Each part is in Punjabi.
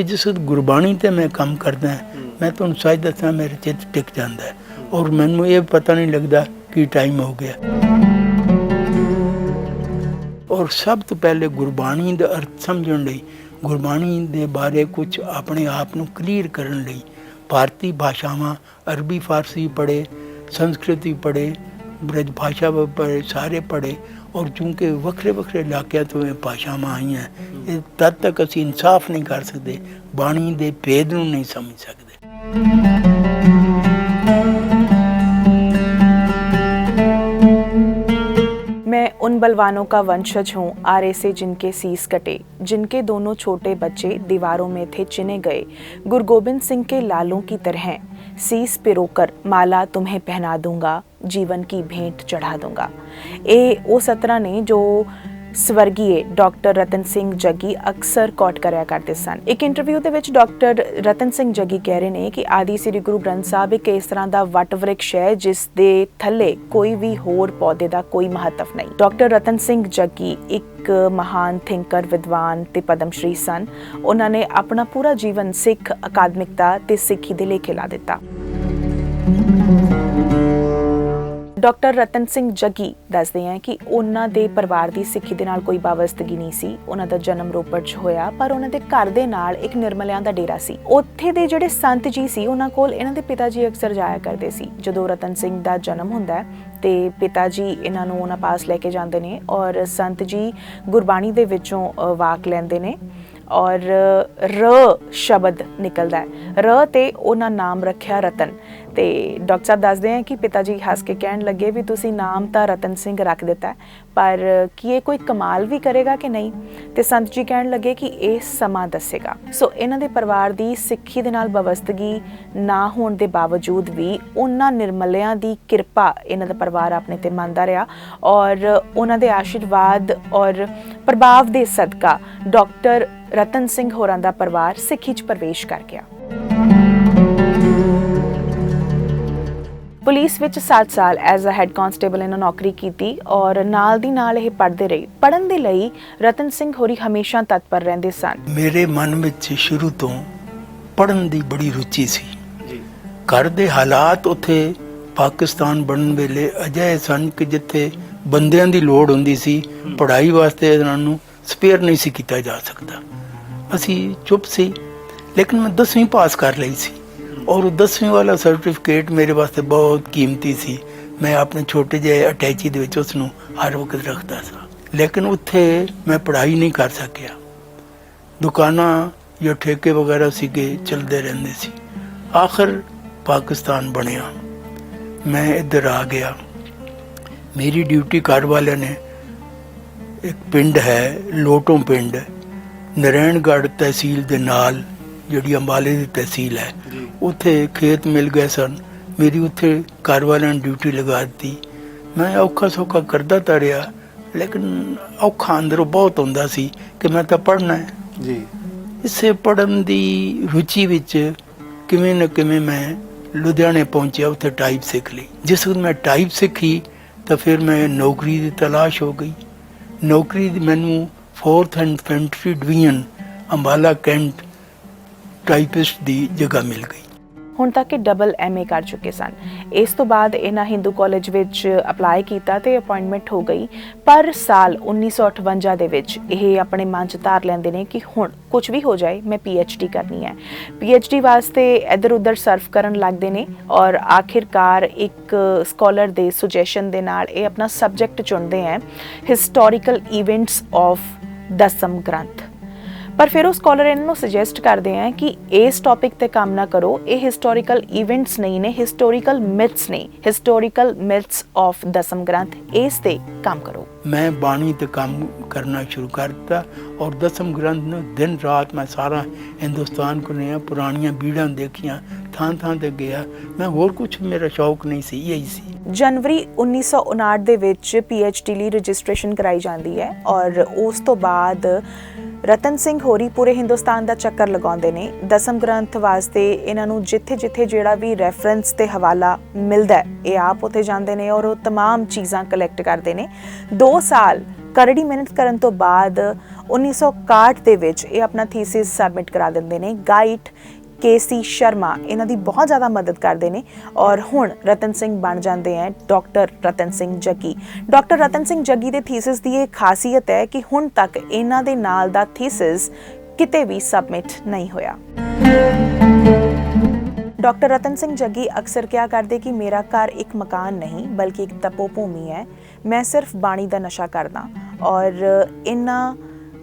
ਕਿ ਜਿਸ ਗੁਰਬਾਣੀ ਤੇ ਮੈਂ ਕੰਮ ਕਰਦਾ ਮੈਂ ਤੁਹਾਨੂੰ ਸੱਚ ਦੱਸਾਂ ਮੇਰੇ ਚਿੱਤ ਟਿਕ ਜਾਂਦਾ ਹੈ। ਔਰ ਮੈਨੂੰ ਇਹ ਪਤਾ ਨਹੀਂ ਲੱਗਦਾ ਕਿ ਟਾਈਮ ਹੋ ਗਿਆ। ਔਰ ਸਭ ਤੋਂ ਪਹਿਲੇ ਗੁਰਬਾਣੀ ਦਾ ਅਰਥ ਸਮਝਣ ਲਈ ਗੁਰਬਾਣੀ ਦੇ ਬਾਰੇ ਕੁਝ ਆਪਣੇ ਆਪ ਨੂੰ ਕਲੀਅਰ ਕਰਨ ਲਈ ਭਾਰਤੀ ਭਾਸ਼ਾਵਾਂ ਅਰਬੀ ਫਾਰਸੀ ਪੜ੍ਹੇ ਸੰਸਕ੍ਰਿਤੀ ਪੜ੍ਹੇ ਬ੍ਰਜ ਭਾਸ਼ਾ ਪੜ੍ਹੇ ਸਾਰੇ ਪੜ੍ਹੇ ਔਰ ਚੂੰਕਿ ਵੱਖਰੇ ਵੱਖਰੇ ਇਲਾਕਿਆਂ ਤੋਂ ਇਹ ਭਾਸ਼ਾਵਾਂ ਆਈਆਂ ਇਹ ਤਦ ਤੱਕ ਅਸੀਂ ਇਨਸਾਫ ਨਹੀਂ ਕਰ ਸਕਦੇ ਬਾਣੀ ਦੇ ਭੇਦ ਨੂੰ ਨਹੀਂ ਸਮਝ ਸਕਦੇ मैं उन बलवानों का वंशज हूँ आरे से जिनके सीस कटे जिनके दोनों छोटे बच्चे दीवारों में थे चिने गए गुरु गोबिंद सिंह के लालों की तरह सीस पिरोकर माला तुम्हें पहना दूंगा ਜੀਵਨ ਕੀ ਭੇਂਟ ਚੜਾ ਦੂੰਗਾ। ਇਹ ਉਹ ਸਤਰਾ ਨੇ ਜੋ ਸਵਰਗੀਏ ਡਾਕਟਰ ਰਤਨ ਸਿੰਘ ਜੱਗੀ ਅਕਸਰ ਕੋਟ ਕਰਿਆ ਕਰਦੇ ਸਨ। ਇੱਕ ਇੰਟਰਵਿਊ ਦੇ ਵਿੱਚ ਡਾਕਟਰ ਰਤਨ ਸਿੰਘ ਜੱਗੀ ਕਹਿ ਰਹੇ ਨੇ ਕਿ ਆਦੀ ਸ੍ਰੀ ਗੁਰੂ ਗ੍ਰੰਥ ਸਾਹਿਬ ਇੱਕ ਇਸ ਤਰ੍ਹਾਂ ਦਾ ਵਟ ਵ੍ਰਿਕਸ਼ ਹੈ ਜਿਸ ਦੇ ਥੱਲੇ ਕੋਈ ਵੀ ਹੋਰ ਪੌਦੇ ਦਾ ਕੋਈ ਮਹੱਤਵ ਨਹੀਂ। ਡਾਕਟਰ ਰਤਨ ਸਿੰਘ ਜੱਗੀ ਇੱਕ ਮਹਾਨ ਥਿੰਕਰ ਵਿਦਵਾਨ ਤੇ ਪਦਮ ਸ਼੍ਰੀ ਸਨ। ਉਹਨਾਂ ਨੇ ਆਪਣਾ ਪੂਰਾ ਜੀਵਨ ਸਿੱਖ ਅਕਾਦਮਿਕਤਾ ਤੇ ਸਿੱਖੀ ਦੇ ਲੇਖੇ ਲਾ ਦਿੱਤਾ। ਡਾਕਟਰ ਰਤਨ ਸਿੰਘ ਜੱਗੀ ਦੱਸਦੇ ਆ ਕਿ ਉਹਨਾਂ ਦੇ ਪਰਿਵਾਰ ਦੀ ਸਿੱਖੀ ਦੇ ਨਾਲ ਕੋਈ ਵਾਬਸਤਗੀ ਨਹੀਂ ਸੀ। ਉਹਨਾਂ ਦਾ ਜਨਮ ਰੋਪੜ 'ਚ ਹੋਇਆ, ਪਰ ਉਹਨਾਂ ਦੇ ਘਰ ਦੇ ਨਾਲ ਇੱਕ ਨਿਰਮਲਿਆਂ ਦਾ ਡੇਰਾ ਸੀ। ਉੱਥੇ ਦੇ ਜਿਹੜੇ ਸੰਤ ਜੀ ਸੀ, ਉਹਨਾਂ ਕੋਲ ਇਹਨਾਂ ਦੇ ਪਿਤਾ ਜੀ ਅਕਸਰ ਜਾਇਆ ਕਰਦੇ ਸੀ। ਜਦੋਂ ਰਤਨ ਸਿੰਘ ਦਾ ਜਨਮ ਹੁੰਦਾ ਹੈ ਤੇ ਪਿਤਾ ਜੀ ਇਹਨਾਂ ਨੂੰ ਉਹਨਾਂ ਪਾਸ ਲੈ ਕੇ ਜਾਂਦੇ ਨੇ ਔਰ ਸੰਤ ਜੀ ਗੁਰਬਾਣੀ ਦੇ ਵਿੱਚੋਂ ਵਾਕ ਲੈਂਦੇ ਨੇ ਔਰ ਰ ਸ਼ਬਦ ਨਿਕਲਦਾ ਹੈ। ਰ ਤੇ ਉਹਨਾਂ ਨਾਮ ਰੱਖਿਆ ਰਤਨ। ਤੇ ਡਾਕਟਰ ਸਾਹਿਬ ਦੱਸਦੇ ਆ ਕਿ ਪਿਤਾ ਜੀ ਹੱਸ ਕੇ ਕਹਿਣ ਲੱਗੇ ਵੀ ਤੁਸੀਂ ਨਾਮ ਤਾਂ ਰਤਨ ਸਿੰਘ ਰੱਖ ਦਿੱਤਾ ਪਰ ਕੀ ਇਹ ਕੋਈ ਕਮਾਲ ਵੀ ਕਰੇਗਾ ਕਿ ਨਹੀਂ? ਤੇ ਸੰਤ ਜੀ ਕਹਿਣ ਲੱਗੇ ਕਿ ਇਹ ਸਮਾਂ ਦੱਸੇਗਾ। ਸੋ ਇਹਨਾਂ ਦੇ ਪਰਿਵਾਰ ਦੀ ਸਿੱਖੀ ਦੇ ਨਾਲ ਬਵਸਤਗੀ ਨਾ ਹੋਣ ਦੇ ਬਾਵਜੂਦ ਵੀ ਉਹਨਾਂ ਨਿਰਮਲਿਆਂ ਦੀ ਕਿਰਪਾ ਇਹਨਾਂ ਦਾ ਪਰਿਵਾਰ ਆਪਣੇ ਤੇ ਮੰਨਦਾ ਰਿਹਾ ਔਰ ਉਹਨਾਂ ਦੇ ਆਸ਼ੀਰਵਾਦ ਔਰ ਪ੍ਰਭਾਵ ਦੇ ਸਦਕਾ ਡਾਕਟਰ ਰਤਨ ਸਿੰਘ ਹੋਰਾਂ ਦਾ ਪਰਿਵਾਰ ਸਿੱਖੀ 'ਚ ਪ੍ਰਵੇਸ਼ ਕਰ ਗਿਆ। ਪੁਲਿਸ ਵਿੱਚ 7 ਸਾਲ ਐਜ਼ ਅ ਹੈੱਡ ਕਾਂਸਟੇਬਲ ਇਹਨਾਂ ਨੌਕਰੀ ਕੀਤੀ ਔਰ ਨਾਲ ਦੀ ਨਾਲ ਇਹ ਪੜ੍ਹਦੇ ਰਹੇ। ਪੜ੍ਹਨ ਦੇ ਲਈ ਰਤਨ ਸਿੰਘ ਹੋਰੀ ਹਮੇਸ਼ਾ ਤਤਪਰ ਰਹਿੰਦੇ ਸਨ। ਮੇਰੇ ਮਨ ਵਿੱਚ ਸ਼ੁਰੂ ਤੋਂ ਪੜਨ ਦੀ ਬੜੀ ਰੁਚੀ ਸੀ। ਜੀ। ਘਰ ਦੇ ਹਾਲਾਤ ਉੱਥੇ ਪਾਕਿਸਤਾਨ ਬਣਨ ਵੇਲੇ ਅਜਿਹੇ ਸਨ ਕਿ ਜਿੱਥੇ ਬੰਦਿਆਂ ਦੀ ਲੋੜ ਹੁੰਦੀ ਸੀ ਪੜ੍ਹਾਈ ਵਾਸਤੇ ਇਹਨਾਂ ਨੂੰ ਸਪੇਅਰ ਨਹੀਂ ਸੀ ਕੀਤਾ ਜਾ ਸਕਦਾ। ਅਸੀਂ ਚੁੱਪ ਸੀ ਲੇਕਿਨ ਮੈਂ 10ਵੀਂ ਪਾਸ ਕਰ ਲਈ ਸੀ। ਔਰ ਉਹ 10ਵੀਂ ਵਾਲਾ ਸਰਟੀਫਿਕੇਟ ਮੇਰੇ ਵਾਸਤੇ ਬਹੁਤ ਕੀਮਤੀ ਸੀ। ਮੈਂ ਆਪਣੇ ਛੋਟੇ ਜਿਹੇ ਅਟੈਚੀ ਦੇ ਵਿੱਚ ਉਸ ਨੂੰ ਹਰ ਵਕਤ ਰੱਖਦਾ ਸਾਂ। ਲੇਕਿਨ ਉੱਥੇ ਮੈਂ ਪੜ੍ਹਾਈ ਨਹੀਂ ਕਰ ਸਕਿਆ। ਦੁਕਾਨਾਂ ਜਾਂ ਠੇਕੇ ਵਗੈਰਾ ਸੀਗੇ, ਚਲਦੇ ਰਹਿੰਦੇ ਸੀ। ਆਖਰ ਪਾਕਿਸਤਾਨ ਬਣਿਆ। ਮੈਂ ਇੱਧਰ ਆ ਗਿਆ। ਮੇਰੀ ਡਿਊਟੀ ਘਰ ਵਾਲਿਆਂ ਨੇ ਇੱਕ ਪਿੰਡ ਹੈ, ਲੋਟੋਂ ਪਿੰਡ। ਨਰੈਣਗੜ੍ਹ ਤਹਿਸੀਲ ਦੇ ਨਾਲ ਜਿਹੜੀ ਅੰਬਾਲੇ ਦੀ ਤਹਿਸੀਲ ਹੈ ਉੱਥੇ ਖੇਤ ਮਿਲ ਗਏ ਸਨ। ਮੇਰੀ ਉੱਥੇ ਘਰ ਵਾਲਿਆਂ ਨੇ ਡਿਊਟੀ ਲਗਾ ਦਿੱਤੀ। ਮੈਂ ਔਖਾ ਸੌਖਾ ਕਰਦਾ ਤਾਂ ਰਿਹਾ ਲੇਕਿਨ ਔਖਾ ਅੰਦਰੋਂ ਬਹੁਤ ਹੁੰਦਾ ਸੀ ਕਿ ਮੈਂ ਤਾਂ ਪੜ੍ਹਨਾ ਹੈ। ਜੀ। ਇਸੇ ਪੜਨ ਦੀ ਰੁਚੀ ਵਿੱਚ ਕਿਵੇਂ ਨਾ ਕਿਵੇਂ ਮੈਂ ਲੁਧਿਆਣੇ ਪਹੁੰਚਿਆ ਉੱਥੇ ਟਾਈਪ ਸਿੱਖ ਲਈ। ਜਿਸ ਵਕਤ ਮੈਂ ਟਾਈਪ ਸਿੱਖੀ ਤਾਂ ਫਿਰ ਮੈਂ ਨੌਕਰੀ ਦੀ ਤਲਾਸ਼ ਹੋ ਗਈ। ਨੌਕਰੀ ਦੀ ਮੈਨੂੰ 4th and infantry division Ambala cantt typist ਦੀ ਜਗ੍ਹਾ ਮਿਲ ਗਈ। ਹੁਣ ਤੱਕ ਇਹ ਡਬਲ ਐਮਏ ਕਰ ਚੁੱਕੇ ਸਨ। ਇਸ ਤੋਂ ਬਾਅਦ ਇਹਨਾਂ ਹਿੰਦੂ ਕਾਲਜ ਵਿੱਚ ਅਪਲਾਈ ਕੀਤਾ ਤੇ ਅਪਾਇੰਟਮੈਂਟ ਹੋ ਗਈ। ਪਰ ਸਾਲ 1958 ਦੇ ਵਿੱਚ ਇਹ ਆਪਣੇ ਮਨ 'ਚ ਧਾਰ ਲੈਂਦੇ ਨੇ ਕਿ ਹੁਣ ਕੁਝ ਵੀ ਹੋ ਜਾਏ, ਮੈਂ ਡੀ ਕਰਨੀ ਹੈ। ਡੀ ਵਾਸਤੇ ਇੱਧਰ ਉੱਧਰ ਸਰਫ ਕਰਨ ਲੱਗਦੇ ਨੇ ਔਰ ਆਖਿਰਕਾਰ ਇੱਕ ਸਕਾਲਰ ਦੇ ਸੁਜੈਸ਼ਨ ਦੇ ਨਾਲ ਇਹ ਆਪਣਾ ਸਬਜੈਕਟ ਚੁਣਦੇ ਹੈ ਹਿਸਟੋਰੀਕਲ ਇਵੈਂਟਸ ਆਫ ਦਸਮ ਗ੍ਰੰਥ। ਪਰ ਫਿਰ ਉਹ ਸਕਾਲਰ ਇਹਨਾਂ ਨੂੰ ਸੁਜੈਸਟ ਕਰਦੇ ਆ ਕਿ ਇਸ ਟੌਪਿਕ ਤੇ ਕੰਮ ਨਾ ਕਰੋ ਇਹ ਹਿਸਟੋਰੀਕਲ ਇਵੈਂਟਸ ਨਹੀਂ ਨੇ ਹਿਸਟੋਰੀਕਲ ਮਿਥਸ ਨੇ historical myths of Dasam Granth ਇਸ ਤੇ ਕੰਮ ਕਰੋ। ਮੈਂ ਬਾਣੀ ਤੇ ਕੰਮ ਕਰਨਾ ਸ਼ੁਰੂ ਕਰ ਦਿੱਤਾ ਔਰ ਦਸਮ ਗ੍ਰੰਥ ਨੂੰ ਦਿਨ ਰਾਤ ਮੈਂ ਸਾਰਾ ਹਿੰਦੁਸਤਾਨ ਘੁੰਮਿਆ ਪੁਰਾਣੀਆਂ ਬੀੜਾਂ ਦੇਖੀਆਂ ਥਾਂ ਥਾਂ ਤੇ ਗਿਆ। ਮੈਂ ਹੋਰ ਕੁਝ ਮੇਰਾ ਸ਼ੌਕ ਨਹੀਂ ਸੀ ਇਹੀ ਸੀ। ਜਨਵਰੀ 1959 ਦੇ ਵਿੱਚ ਡੀ ਲਈ ਰਜਿਸਟ੍ਰੇਸ਼ਨ ਕਰਾਈ ਜਾਂਦੀ ਹੈ ਔਰ ਉਸ ਤੋਂ ਬਾਅਦ ਰਤਨ ਸਿੰਘ ਹੋਰੀ ਪੂਰੇ ਹਿੰਦੁਸਤਾਨ ਦਾ ਚੱਕਰ ਲਗਾਉਂਦੇ ਨੇ ਦਸਮ ਗ੍ਰੰਥ ਵਾਸਤੇ ਇਹਨਾਂ ਨੂੰ ਜਿੱਥੇ-ਜਿੱਥੇ ਜਿਹੜਾ ਵੀ ਰੈਫਰੈਂਸ ਤੇ ਹਵਾਲਾ ਮਿਲਦਾ ਹੈ ਇਹ ਆਪ ਉੱਥੇ ਜਾਂਦੇ ਨੇ ਔਰ ਉਹ तमाम ਚੀਜ਼ਾਂ ਕਲੈਕਟ ਕਰਦੇ ਨੇ 2 ਸਾਲ ਕਰੜੀ ਮਿਹਨਤ ਕਰਨ ਤੋਂ ਬਾਅਦ 1961 ਦੇ ਵਿੱਚ ਇਹ ਆਪਣਾ ਥੀਸਿਸ ਸਬਮਿਟ ਕਰਾ ਦਿੰਦੇ ਨੇ ਗਾਈਡ ਕੇਸੀ ਸ਼ਰਮਾ, ਇਹਨਾਂ ਦੀ ਬਹੁਤ ਜ਼ਿਆਦਾ ਮਦਦ ਕਰਦੇ ਨੇ ਔਰ ਹੁਣ ਰਤਨ ਸਿੰਘ ਬਣ ਜਾਂਦੇ ਹੈ ਡਾਕਟਰ ਰਤਨ ਸਿੰਘ ਜੱਗੀ। ਡਾਕਟਰ ਰਤਨ ਸਿੰਘ ਜੱਗੀ ਦੇ ਥੀਸਿਸ ਦੀ ਇਹ ਖਾਸੀਅਤ ਹੈ ਕਿ ਹੁਣ ਤੱਕ ਇਹਨਾਂ ਦੇ ਨਾਲ ਦਾ ਥੀਸਿਸ ਕਿਤੇ ਵੀ ਸਬਮਿਟ ਨਹੀਂ ਹੋਇਆ। ਡਾਕਟਰ ਰਤਨ ਸਿੰਘ ਜੱਗੀ ਅਕਸਰ ਕਿਹਾ ਕਰਦੇ ਕਿ ਮੇਰਾ ਘਰ ਇੱਕ ਮਕਾਨ ਨਹੀਂ, ਬਲਕਿ ਇੱਕ ਤਪੋ ਭੂਮੀ ਹੈ ਮੈਂ ਸਿਰਫ ਬਾਣੀ ਦਾ ਨਸ਼ਾ ਕਰਦਾ ਔਰ ਇਹਨਾਂ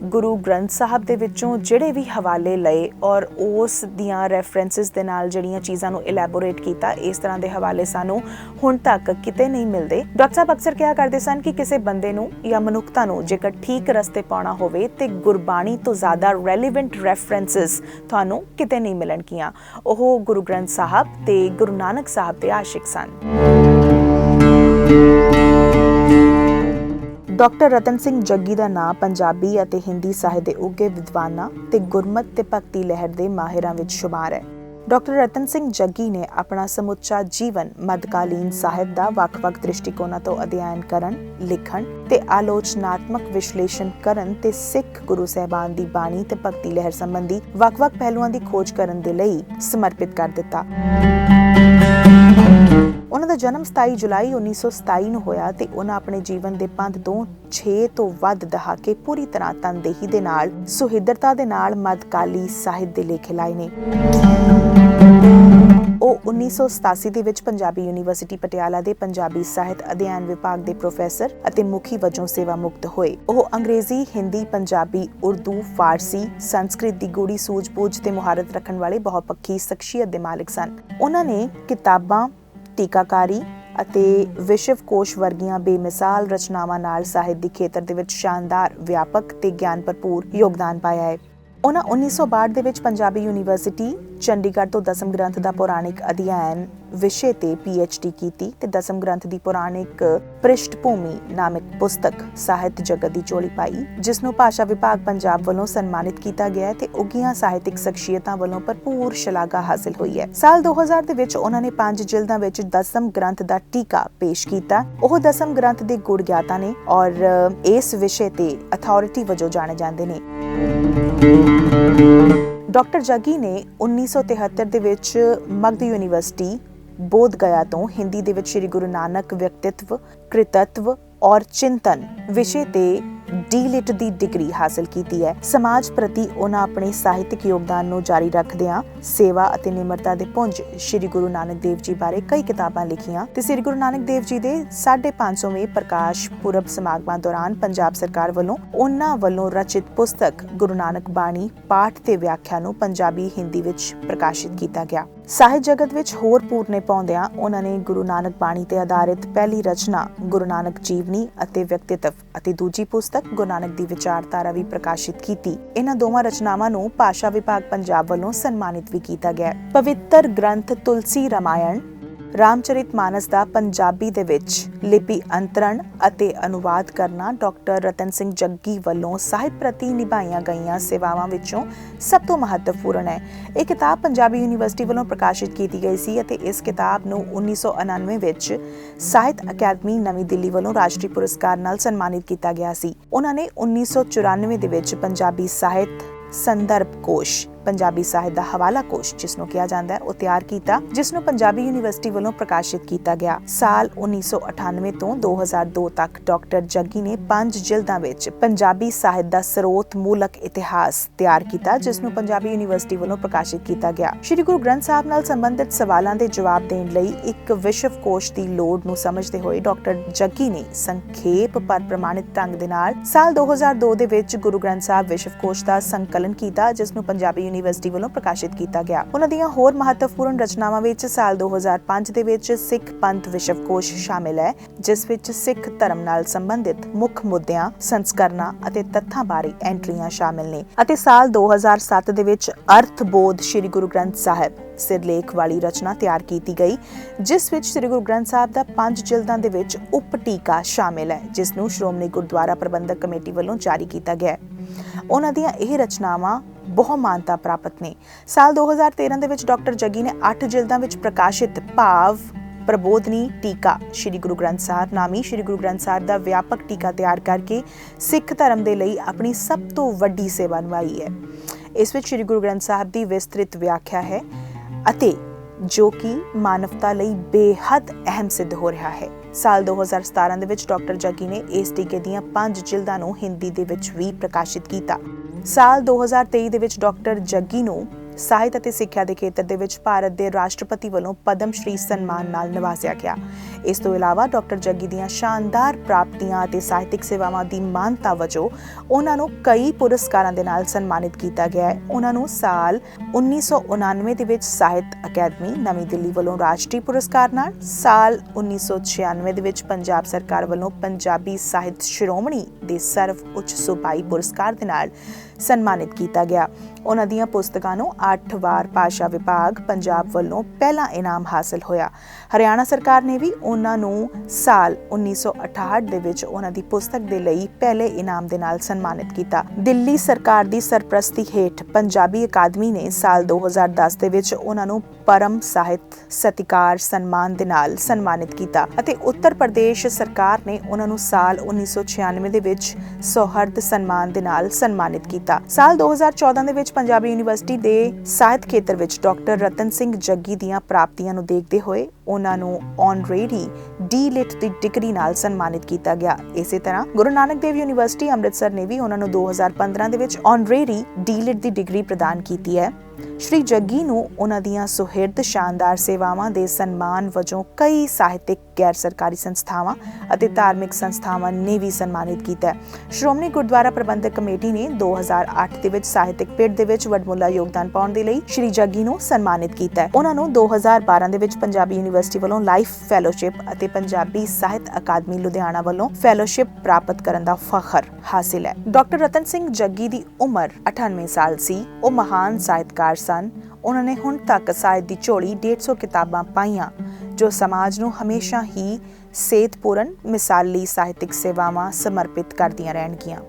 ਗੁਰੂ ਗ੍ਰੰਥ ਸਾਹਿਬ ਦੇ ਵਿੱਚੋਂ ਜਿਹੜੇ ਵੀ ਹਵਾਲੇ ਲਏ ਔਰ ਉਸ ਦੀਆਂ ਰੈਫਰੈਂਸਸ ਦੇ ਨਾਲ ਜਿਹੜੀਆਂ ਚੀਜ਼ਾਂ ਨੂੰ ਇਲੈਬੋਰੇਟ ਕੀਤਾ, ਇਸ ਤਰ੍ਹਾਂ ਦੇ ਹਵਾਲੇ ਸਾਨੂੰ ਹੁਣ ਤੱਕ ਕਿਤੇ ਨਹੀਂ ਮਿਲਦੇ। ਡਾਕਟਰ ਸਾਹਿਬ ਅਕਸਰ ਕਿਹਾ ਕਰਦੇ ਸਨ ਕਿ ਕਿਸੇ ਬੰਦੇ ਨੂੰ ਜਾਂ ਮਨੁੱਖਤਾ ਨੂੰ ਜੇਕਰ ਠੀਕ ਰਸਤੇ ਪਾਉਣਾ ਹੋਵੇ ਤੇ ਗੁਰਬਾਣੀ ਤੋਂ ਜ਼ਿਆਦਾ ਰੈਲੇਵੈਂਟ ਰੈਫਰੈਂਸਸ ਤੁਹਾਨੂੰ ਕਿਤੇ ਨਹੀਂ ਮਿਲਣਗੀਆਂ। ਉਹ ਗੁਰੂ ਗ੍ਰੰਥ ਸਾਹਿਬ ਤੇ ਗੁਰੂ ਨਾਨਕ ਸਾਹਿਬ ਦੇ ਆਸ਼ਿਕ ਸਨ। ਡਾਕਟਰ ਰਤਨ ਸਿੰਘ ਜੱਗੀ ਦਾ ਨਾਮ ਪੰਜਾਬੀ ਅਤੇ ਹਿੰਦੀ ਸਾਹਿਤ ਦੇ ਉੱਘੇ ਵਿਦਵਾਨਾਂ ਤੇ ਗੁਰਮਤ ਤੇ ਭਗਤੀ ਲਹਿਰ ਦੇ ਮਾਹਿਰਾਂ ਵਿੱਚ ਸ਼ੁਮਾਰ ਹੈ ਡਾਕਟਰ ਰਤਨ ਸਿੰਘ ਜੱਗੀ ਨੇ ਆਪਣਾ ਸਮੁੱਚਾ ਜੀਵਨ ਮੱਧਕਾਲੀਨ ਸਾਹਿਤ ਦਾ ਵੱਖ-ਵੱਖ ਦ੍ਰਿਸ਼ਟੀਕੋਣਾਂ ਤੋਂ ਅਧਿਐਨ ਕਰਨ, ਲਿਖਣ ਤੇ ਆਲੋਚਨਾਤਮਕ ਵਿਸ਼ਲੇਸ਼ਣ ਕਰਨ ਤੇ ਸਿੱਖ ਗੁਰੂ ਸਾਹਿਬਾਨ ਦੀ ਬਾਣੀ ਤੇ ਭਗਤੀ ਲਹਿਰ ਸੰਬੰਧੀ ਵੱਖ-ਵੱਖ ਪਹਿਲੂਆਂ ਦੀ ਖੋਜ ਕਰਨ ਦੇ ਲਈ ਸਮਰਪਿਤ ਕਰ ਦਿੱਤਾ। ਉਹਨਾਂ ਦਾ ਜਨਮ 27 ਜੁਲਾਈ 1927 ਨੂੰ ਹੋਇਆ ਤੇ ਉਹਨਾਂ ਆਪਣੇ ਜੀਵਨ ਦੇ ਪੰਧ ਤੋਂ 6 ਤੋਂ ਵੱਧ ਦਹਾਕੇ ਪੂਰੀ ਤਰ੍ਹਾਂ ਤਨਦੇਹੀ ਦੇ ਨਾਲ, ਸੁਹਿਰਦਤਾ ਦੇ ਨਾਲ ਮੱਧਕਾਲੀ ਸਾਹਿਤ ਦੇ ਲੇਖ ਲਾਏ ਨੇ। ਉਹ 1987 ਦੇ ਵਿੱਚ ਪੰਜਾਬੀ ਯੂਨੀਵਰਸਿਟੀ ਪਟਿਆਲਾ ਦੇ ਪੰਜਾਬੀ ਸਾਹਿਤ ਅਧਿਐਨ ਵਿਭਾਗ ਦੇ ਪ੍ਰੋਫੈਸਰ ਅਤੇ ਮੁਖੀ ਵਜੋਂ ਸੇਵਾ ਮੁਕਤ ਹੋਏ। ਉਹ ਅੰਗਰੇਜ਼ੀ, ਹਿੰਦੀ, ਪੰਜਾਬੀ, ਉਰਦੂ, ਫਾਰਸੀ, ਸੰਸਕ੍ਰਿਤ ਦੀ ਗੂੜੀ ਸੂਝ-ਬੂਝ ਤੇ ਮੁਹਾਰਤ ਰੱਖਣ ਵਾਲੇ ਬਹੁਪੱਖੀ ਸ਼ਖਸੀਅਤ ਦੇ ਮਾਲਕ ਸਨ। ਉਹਨਾਂ ਨੇ ਕਿਤਾਬਾਂ ਟੀਕਾਕਾਰੀ ਅਤੇ ਵਿਸ਼ਵ ਕੋਸ਼ ਵਰਗੀਆਂ ਬੇਮਿਸਾਲ ਰਚਨਾਵਾਂ ਨਾਲ ਸਾਹਿਤ ਦੀ ਖੇਤਰ ਦੇ ਵਿੱਚ ਸ਼ਾਨਦਾਰ, ਵਿਆਪਕ ਤੇ ਗਿਆਨ ਭਰਪੂਰ ਯੋਗਦਾਨ ਪਾਇਆ ਹੈ। ਉਹਨਾਂ 1962 ਦੇ ਵਿੱਚ ਪੰਜਾਬੀ ਯੂਨੀਵਰਸਿਟੀ ਚੰਡੀਗੜ੍ਹ ਤੋਂ ਦਸਮ ਗ੍ਰੰਥ ਦਾ ਪੌਰਾਣਿਕ ਅਧਿਐਨ ਵਿਸ਼ੇ ਤੇ ਡੀ ਕੀਤੀ ਤੇ ਦਸਮ ਗ੍ਰੰਥ ਦੀ ਪੌਰਾਣਿਕ ਭੂਮੀ ਨਾਮਕ ਪੁਸਤਕ ਸਾਹਿਤ ਜਗਤ ਦੀ ਚੋਲੀ ਪਾਈ, ਜਿਸ ਨੂੰ ਭਾਸ਼ਾ ਵਿਭਾਗ ਪੰਜਾਬ ਵੱਲੋਂ ਸਨਮਾਨਿਤ ਕੀਤਾ ਗਿਆ ਤੇ ਉੱਗੀਆਂ ਸਾਹਿਤਿਕ ਸ਼ਖਸੀਅਤਾਂ ਵੱਲੋਂ ਭਰਪੂਰ ਸ਼ਲਾਘਾ ਹਾਸਲ ਹੋਈ ਹੈ। ਸਾਲ 2000 ਦੇ ਵਿੱਚ ਉਹਨਾਂ ਨੇ ਪੰਜ ਜਿਲਦਾਂ ਵਿੱਚ ਦਸਮ ਗ੍ਰੰਥ ਦਾ ਟੀਕਾ ਪੇਸ਼ ਕੀਤਾ। ਉਹ ਦਸਮ ਗ੍ਰੰਥ ਦੇ ਗੁੜ ਗਿਆਤਾ ਨੇ ਔਰ ਇਸ ਵਿਸ਼ੇ ਤੇ ਅਥਾਰਟੀ ਵਜੋਂ ਜਾਣੇ ਜਾਂਦੇ ਨੇ। ਡਾਕਟਰ ਜੱਗੀ ਨੇ 1973 ਦੇ ਵਿੱਚ ਮਗਧ ਯੂਨੀਵਰਸਿਟੀ ਬੋਧ ਗਿਆ ਤੋਂ ਹਿੰਦੀ ਦੇ ਵਿੱਚ ਸ੍ਰੀ ਗੁਰੂ ਨਾਨਕ ਵਿਅਕਤਿਤਵ, ਕ੍ਰਿਤਤਵ ਔਰ ਚਿੰਤਨ ਵਿਸ਼ੇ ਤੇ ਡੀਲਿਟ ਦੀ ਡਿਗਰੀ ਹਾਸਲ ਕੀਤੀ ਹੈ। ਸਮਾਜ ਪ੍ਰਤੀ ਉਹਨਾਂ ਆਪਣੇ ਸਾਹਿਤਕ ਯੋਗਦਾਨ ਨੂੰ ਜਾਰੀ ਰੱਖਦਿਆਂ ਸੇਵਾ ਅਤੇ ਨਿਮਰਤਾ ਦੇ ਪੁੰਜ ਸ੍ਰੀ ਗੁਰੂ ਨਾਨਕ ਦੇਵ ਜੀ ਬਾਰੇ ਕਈ ਕਿਤਾਬਾਂ ਲਿਖੀਆਂ ਤੇ ਸ੍ਰੀ ਗੁਰੂ ਨਾਨਕ ਦੇਵ ਜੀ ਦੇ 550ਵੇਂ ਪ੍ਰਕਾਸ਼ ਪੁਰਬ ਸਮਾਗਮਾਂ ਦੌਰਾਨ ਪੰਜਾਬ ਸਰਕਾਰ ਵੱਲੋਂ ਉਹਨਾਂ ਵੱਲੋਂ ਰਚਿਤ ਪੁਸਤਕ ਗੁਰੂ ਨਾਨਕ ਬਾਣੀ ਪਾਠ ਤੇ ਵਿਆਖਿਆ ਨੂੰ ਪੰਜਾਬੀ ਹਿੰਦੀ ਵਿੱਚ ਪ੍ਰਕਾਸ਼ਿਤ ਕੀਤਾ ਗਿਆ। ਸਾਹਿਤ ਜਗਤ ਵਿੱਚ ਹੋਰ ਪੂਰਨੇ ਪਾਉਂਦਿਆਂ ਉਹਨਾਂ ਨੇ ਗੁਰੂ ਨਾਨਕ ਬਾਣੀ ਤੇ ਆਧਾਰਿਤ ਪਹਿਲੀ ਰਚਨਾ ਗੁਰੂ ਨਾਨਕ ਜੀਵਨੀ ਅਤੇ ਵਿਅਕਤਿਤਵ ਅਤੇ ਦੂਜੀ ਪੁਸਤਕ ਗੁਰੂ ਨਾਨਕ ਦੀ ਵਿਚਾਰਧਾਰਾ ਵੀ ਪ੍ਰਕਾਸ਼ਿਤ ਕੀਤੀ। ਇਹਨਾਂ ਦੋਵਾਂ ਰਚਨਾਵਾਂ ਨੂੰ ਭਾਸ਼ਾ ਵਿਭਾਗ ਪੰਜਾਬ ਵੱਲੋਂ ਸਨਮਾਨਿਤ ਵੀ ਕੀਤਾ ਗਿਆ। ਪਵਿੱਤਰ ਗ੍ਰੰਥ ਤੁਲਸੀ ਰਾਮਾਇਣ ਰਾਮਚਰਿਤ ਦਾ ਪੰਜਾਬੀ ਦੇ ਵਿੱਚ ਲਿਪੀ ਅੰਤਰਣ ਅਤੇ ਅਨੁਵਾਦ ਕਰਨਾ ਡਾਕਟਰ ਰਤਨ ਸਿੰਘ ਜੱਗੀ ਵੱਲੋਂ ਸਾਹਿਤ ਪ੍ਰਤੀ ਨਿਭਾਈਆਂ ਗਈਆਂ ਸੇਵਾਵਾਂ ਵਿੱਚੋਂ ਸਭ ਤੋਂ ਮਹੱਤਵਪੂਰਨ ਹੈ। ਇਹ ਕਿਤਾਬ ਪੰਜਾਬੀ ਯੂਨੀਵਰਸਿਟੀ ਵੱਲੋਂ ਪ੍ਰਕਾਸ਼ਿਤ ਕੀਤੀ ਗਈ ਸੀ ਅਤੇ ਇਸ ਕਿਤਾਬ ਨੂੰ 1999 ਵਿੱਚ ਸਾਹਿਤ ਅਕੈਡਮੀ ਨਵੀਂ ਦਿੱਲੀ ਵੱਲੋਂ ਰਾਸ਼ਟਰੀ ਪੁਰਸਕਾਰ ਨਾਲ ਸਨਮਾਨਿਤ ਕੀਤਾ ਗਿਆ ਸੀ। ਉਹਨਾਂ ਨੇ 1994 ਦੇ ਵਿੱਚ ਪੰਜਾਬੀ ਸਾਹਿਤ ਸੰਦਰਭ ਕੋਸ਼ ਪੰਜਾਬੀ ਸਾਹਿਤ ਦਾ ਹਵਾਲਾ ਕੋਸ਼ ਜਿਸ ਨੂੰ ਕਿਹਾ ਜਾਂਦਾ ਹੈ, ਉਹ ਤਿਆਰ ਕੀਤਾ ਜਿਸ ਨੂੰ ਪੰਜਾਬੀ ਯੂਨੀਵਰਸਿਟੀ ਵੱਲੋਂ ਪ੍ਰਕਾਸ਼ਿਤ ਕੀਤਾ ਗਿਆ। ਸਾਲ 1998 ਤੋਂ 2002 ਤੱਕ ਡਾਕਟਰ ਜੱਗੀ ਨੇ ਪੰਜ ਜਿਲਦਾਂ ਵਿੱਚ ਪੰਜਾਬੀ ਸਾਹਿਤ ਦਾ ਸਰੋਤ ਮੂਲਕ ਇਤਿਹਾਸ ਤਿਆਰ ਕੀਤਾ ਜਿਸ ਨੂੰ ਪੰਜਾਬੀ ਯੂਨੀਵਰਸਿਟੀ ਵੱਲੋਂ ਪ੍ਰਕਾਸ਼ਿਤ ਕੀਤਾ ਗਿਆ। ਸ਼੍ਰੀ ਗੁਰੂ ਗ੍ਰੰਥ ਸਾਹਿਬ ਨਾਲ ਸੰਬੰਧਿਤ ਸਵਾਲਾਂ ਦੇ ਜਵਾਬ ਦੇਣ ਲਈ ਇੱਕ ਵਿਸ਼ਵ ਕੋਸ਼ ਦੀ ਲੋੜ ਨੂੰ ਸਮਝਦੇ ਹੋਏ ਡਾਕਟਰ ਜੱਗੀ ਨੇ ਸੰਖੇਪ ਪਰ ਪ੍ਰਮਾਣਿਤ ਢੰਗ ਦੇ ਨਾਲ ਸਾਲ 2002 ਦੇ ਵਿੱਚ ਗੁਰੂ ਗ੍ਰੰਥ ਸਾਹਿਬ ਵਿਸ਼ਵ ਕੋਸ਼ ਦਾ ਸੰਕਲਨ ਕੀਤਾ ਜਿਸ ਨੂੰ ਪੰਜਾਬੀ ਯੂਨੀਵਰਸਿਟੀ ਵੱਲੋਂ ਪ੍ਰਕਾਸ਼ਿਤ ਕੀਤਾ ਗਿਆ। ਉਹਨਾਂ ਦੀਆਂ ਹੋਰ ਮਹੱਤਵਪੂਰਨ ਰਚਨਾਵਾਂ ਵਿੱਚ ਸਾਲ 2005 ਦੇ ਵਿੱਚ ਸਿੱਖ ਪੰਥ ਵਿਸ਼ਵ ਸ਼ਾਮਿਲ ਹੈ, ਜਿਸ ਵਿੱਚ ਸਿੱਖ ਧਰਮ ਨਾਲ ਸੰਬੰਧਿਤ ਮੁੱਖ ਮੁੱਦਿਆਂ ਸੰਸਕਰਨਾਂ ਅਤੇ ਤੱਥਾਂ ਬਾਰੇ ਐਂਟਰੀਆਂ ਸ਼ਾਮਿਲ ਨੇ ਅਤੇ ਸਾਲ 2007 ਦੇ ਵਿੱਚ ਅਰਥ ਸ੍ਰੀ ਗੁਰੂ ਗ੍ਰੰਥ ਸਾਹਿਬ ਸਿਰਲੇਖ ਵਾਲੀ ਰਚਨਾ ਤਿਆਰ ਕੀਤੀ ਗਈ, ਜਿਸ ਵਿੱਚ ਸ੍ਰੀ ਗੁਰੂ ਗ੍ਰੰਥ ਸਾਹਿਬ ਦਾ ਪੰਜ ਜਿਲਦਾਂ ਦੇ ਵਿੱਚ ਉਪ ਟੀਕਾ ਸ਼ਾਮਿਲ ਹੈ, ਜਿਸ ਨੂੰ ਸ਼੍ਰੋਮਣੀ ਗੁਰਦੁਆਰਾ ਪ੍ਰਬੰਧਕ ਕਮੇਟੀ ਵੱਲੋਂ ਜਾਰੀ ਕੀਤਾ ਗਿਆ ਹੈ। ਉਹਨਾਂ ਦੀਆਂ ਇਹ ਰਚਨਾਵਾਂ ਬਹੁ ਮਾਨਤਾ ਪ੍ਰਾਪਤ ਨੇ। ਸਾਲ 2013 ਦੇ ਵਿੱਚ ਡਾਕਟਰ ਜੱਗੀ ਨੇ 8 ਜਿਲਦਾਂ ਵਿੱਚ ਪ੍ਰਕਾਸ਼ਿਤ ਭਾਵ ਪ੍ਰਬੋਧਨੀ ਟੀਕਾ ਸ੍ਰੀ ਗੁਰੂ ਗ੍ਰੰਥ ਸਾਹਿਬ ਨਾਮੀ ਸ੍ਰੀ ਗੁਰੂ ਗ੍ਰੰਥ ਸਾਹਿਬ ਦਾ ਵਿਆਪਕ ਟੀਕਾ ਤਿਆਰ ਕਰਕੇ ਸਿੱਖ ਧਰਮ ਦੇ ਲਈ ਆਪਣੀ ਸਭ ਤੋਂ ਵੱਡੀ ਸੇਵਾ ਨਿਭਾਈ ਹੈ। ਇਸ ਵਿੱਚ ਸ੍ਰੀ ਗੁਰੂ ਗ੍ਰੰਥ ਸਾਹਿਬ ਦੀ ਵਿਸਤ੍ਰਿਤ ਵਿਆਖਿਆ ਹੈ ਅਤੇ ਜੋ ਕਿ ਮਾਨਵਤਾ ਲਈ ਬੇਹੱਦ ਅਹਿਮ ਸਿੱਧ ਹੋ ਰਿਹਾ ਹੈ। ਸਾਲ 2017 ਦੇ ਵਿੱਚ ਡਾਕਟਰ ਜੱਗੀ ਨੇ ਇਸ ਟੀਕੇ ਦੀਆਂ ਪੰਜ ਜਿਲਦਾਂ ਨੂੰ ਹਿੰਦੀ ਦੇ ਵਿੱਚ ਵੀ ਪ੍ਰਕਾਸ਼ਿਤ ਕੀਤਾ। ਸਾਲ 2023 ਦੇ ਵਿੱਚ ਡਾਕਟਰ ਜੱਗੀ ਨੂੰ ਸਾਹਿਤ ਅਤੇ ਸਿੱਖਿਆ ਦੇ ਖੇਤਰ ਦੇ ਵਿੱਚ ਭਾਰਤ ਦੇ ਰਾਸ਼ਟਰਪਤੀ ਵੱਲੋਂ ਪਦਮ ਸ਼੍ਰੀ ਸਨਮਾਨ ਨਾਲ ਨਵਾਜ਼ਿਆ ਗਿਆ। ਇਸ ਤੋਂ ਇਲਾਵਾ ਡਾਕਟਰ ਜੱਗੀ ਦੀਆਂ ਸ਼ਾਨਦਾਰ ਪ੍ਰਾਪਤੀਆਂ ਅਤੇ ਸਾਹਿਤਿਕ ਸੇਵਾਵਾਂ ਦੀ ਮਾਨਤਾ ਵਜੋਂ ਉਹਨਾਂ ਨੂੰ ਕਈ ਪੁਰਸਕਾਰਾਂ ਦੇ ਨਾਲ ਸਨਮਾਨਿਤ ਕੀਤਾ ਗਿਆ ਹੈ। ਉਹਨਾਂ ਨੂੰ ਸਾਲ 1999 ਦੇ ਵਿੱਚ ਸਾਹਿਤ ਅਕੈਡਮੀ, ਨਵੀਂ ਦਿੱਲੀ ਵੱਲੋਂ ਰਾਸ਼ਟਰੀ ਪੁਰਸਕਾਰ ਨਾਲ, ਸਾਲ 1996 ਦੇ ਵਿੱਚ ਪੰਜਾਬ ਸਰਕਾਰ ਵੱਲੋਂ ਪੰਜਾਬੀ ਸਾਹਿਤ ਸ਼੍ਰੋਮਣੀ ਦੇ ਸਰਵ ਉੱਚ ਸੂਬਾਈ ਪੁਰਸਕਾਰ ਦੇ ਨਾਲ ਸਨਮਾਨਿਤ ਕੀਤਾ ਗਿਆ। ਉਹਨਾਂ ਦੀਆਂ ਪੁਸਤਕਾਂ ਨੂੰ 8 ਵਾਰ ਭਾਸ਼ਾ ਵਿਭਾਗ ਪੰਜਾਬ ਵੱਲੋਂ ਪਹਿਲਾ ਇਨਾਮ ਹਾਸਲ ਹੋਇਆ। ਹਰਿਆਣਾ ਸਰਕਾਰ ਨੇ ਵੀ ਉਹਨਾਂ ਨੂੰ ਸਾਲ 1968 ਦੇ ਵਿੱਚ ਉਹਨਾਂ ਦੀ ਪੁਸਤਕ ਦੇ ਲਈ ਪਹਿਲੇ ਇਨਾਮ ਦੇ ਨਾਲ ਸਨਮਾਨਿਤ ਕੀਤਾ। ਦਿੱਲੀ ਸਰਕਾਰ ਦੀ ਸਰਪ੍ਰਸਤੀ ਹੇਠ ਪੰਜਾਬੀ ਅਕਾਦਮੀ ਨੇ ਸਾਲ 2010 ਦੇ ਵਿੱਚ ਉਹਨਾਂ ਨੂੰ ਪਰਮ ਸਾਹਿਤ, ਸਤਿਕਾਰ, ਸਨਮਾਨ ਦੇ ਨਾਲ ਸਨਮਾਨਿਤ ਕੀਤਾ ਅਤੇ ਉੱਤਰ ਪ੍ਰਦੇਸ਼ ਸਰਕਾਰ ਨੇ ਉਹਨਾਂ ਨੂੰ ਸਾਲ 1996 ਦੇ ਵਿੱਚ ਸੌਹਰਦ ਸਨਮਾਨ ਦੇ ਨਾਲ ਸਨਮਾਨਿਤ ਕੀਤਾ। ਸਾਲ 2014 ਦੇ ਵਿੱਚ ਪੰਜਾਬੀ ਯੂਨੀਵਰਸਿਟੀ ਦੇ ਸਾਹਿਤ ਖੇਤਰ ਵਿੱਚ ਡਾਕਟਰ ਰਤਨ ਸਿੰਘ ਜੱਗੀ ਦੀਆਂ ਪ੍ਰਾਪਤੀਆਂ ਨੂੰ ਦੇਖਦੇ ਹੋਏ ਉਹਨਾਂ ਨੂੰ ਆਨਰੇਰੀ ਡੀ.ਲਿਟ ਦੀ ਡਿਗਰੀ ਨਾਲ ਸਨਮਾਨਿਤ ਕੀਤਾ ਗਿਆ। ਇਸੇ ਤਰ੍ਹਾਂ ਗੁਰੂ ਨਾਨਕ ਦੇਵ ਯੂਨੀਵਰਸਿਟੀ ਅੰਮ੍ਰਿਤਸਰ ਨੇ ਵੀ ਉਹਨਾਂ ਨੂੰ 2015 ਦੇ ਵਿੱਚ ਆਨਰੇਰੀ ਡੀ.ਲਿਟ ਦੀ ਡਿਗਰੀ ਪ੍ਰਦਾਨ ਕੀਤੀ ਹੈ। ਸ਼੍ਰੀ ਜੱਗੀ ਨੂੰ ਉਹਨਾਂ ਦੀਆਂ ਸੁਹਿਰਦ ਸ਼ਾਨਦਾਰ ਸੇਵਾਵਾਂ ਦੇ ਸਨਮਾਨ ਵਜੋਂ ਕਈ ਸਾਹਿਤਿਕ ਗੈਰ ਸਰਕਾਰੀ ਸੰਸਥਾਵਾਂ ਅਤੇ ਧਾਰਮਿਕ ਸੰਸਥਾਵਾਂ ਨੇ ਵੀ ਸਨਮਾਨਿਤ ਕੀਤਾ ਹੈ। ਸ਼੍ਰੋਮਣੀ ਗੁਰਦੁਆਰਾ ਪ੍ਰਬੰਧਕ ਕਮੇਟੀ ਨੇ 2008 ਦੇ ਵਿੱਚ ਸਾਹਿਤਿਕ ਪਿੜ ਦੇ ਵਿੱਚ ਵੱਡਮੁੱਲਾ ਯੋਗਦਾਨ ਪਾਉਣ ਦੇ ਲਈ ਸ਼੍ਰੀ ਜੱਗੀ ਨੂੰ ਸਨਮਾਨਿਤ ਕੀਤਾ ਹੈ। ਉਹਨਾਂ ਨੂੰ 2012 ਦੇ ਵਿੱਚ ਪੰਜਾਬੀ ਯੂਨੀਵਰਸਿਟੀ ਵੱਲੋਂ ਲਾਈਫ ਫੈਲੋਸ਼ਿਪ ਅਤੇ ਪੰਜਾਬੀ ਸਾਹਿਤ ਅਕਾਦਮੀ ਲੁਧਿਆਣਾ ਵੱਲੋਂ ਫੈਲੋਸ਼ਿਪ ਪ੍ਰਾਪਤ ਕਰਨ ਦਾ ਫਖਰ ਹਾਸਿਲ ਹੈ। ਡਾਕਟਰ ਰਤਨ ਸਿੰਘ ਜੱਗੀ ਦੀ ਉਮਰ 98 ਸਾਲ ਸੀ। ਉਹ ਮਹਾਨ ਸਾਹਿਤਕਾਰ ਸਨ। ਉਹਨਾਂ ਨੇ ਹੁਣ ਤੱਕ ਸਾਹਿਤ ਦੀ ਝੋਲੀ 150 ਕਿਤਾਬਾਂ ਪਾਈਆਂ, ਜੋ ਸਮਾਜ ਨੂੰ ਹਮੇਸ਼ਾ ਹੀ ਸੇਤਪੂਰਨ ਮਿਸਾਲੀ ਸਾਹਿਤਿਕ ਸੇਵਾਵਾਂ ਸਮਰਪਿਤ ਕਰਦੀਆਂ ਰਹਿਣਗੀਆਂ।